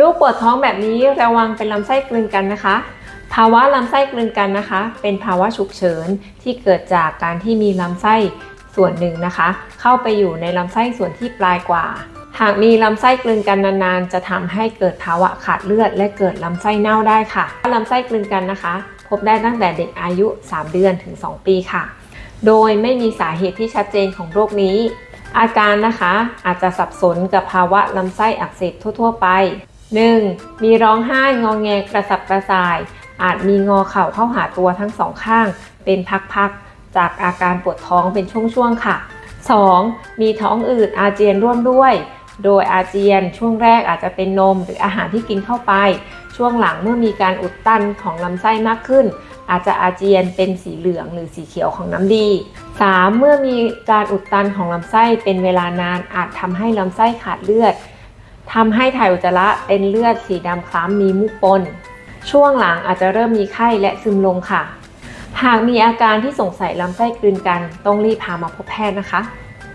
ลูกปวดท้องแบบนี้ระวังเป็นลำไส้กลืนกันนะคะ ภาวะลำไส้กลืนกันนะคะ เป็นภาวะฉุกเฉินที่เกิดจากการที่มีลำไส้ส่วนหนึ่งนะคะ เข้าไปอยู่ในลำไส้ส่วนที่ปลายกว่า หากมีลำไส้กลืนกันนานๆ จะทำให้เกิดภาวะขาดเลือด และเกิดลำไส้เน่าได้ค่ะลำไส้กลืนกันนะคะ พบได้ตั้งแต่เด็กอายุ 3 เดือนถึง 2 ปีค่ะ โดยไม่มีสาเหตุที่ชัดเจนของโรคนี้ อาการนะคะอาจจะสับสนกับภาวะลำไส้อักเสบทั่ว ๆ ไป 1. มีร้องไห้งองแงกระสับกระส่าย อาจมีงอเข่าเข้าหาตัวทั้งสองข้าง เป็นพักๆ จากอาการปวดท้องเป็นช่วงๆ ค่ะ 2. มีท้องอืดอาเจียนร่วมด้วย โดยอาเจียนช่วงแรกอาจจะเป็นนมหรืออาหารที่กินเข้าไป ช่วงหลังเมื่อมีการอุดตันของลำไส้มากขึ้น อาจจะอาเจียนเป็นสีเหลืองหรือสีเขียวของน้ำดี 3. เมื่อมีการอุดตันของลำไส้เป็นเวลานานอาจทำให้ลำไส้ขาดเลือด ทำให้ถ่ายอุจจาระเป็นเลือดสีดำคล้ำมีมุกปน ช่วงหลังอาจจะเริ่มมีไข้และซึมลงค่ะ หากมีอาการที่สงสัยลำไส้กลืนกัน ต้องรีบพามาพบแพทย์นะคะ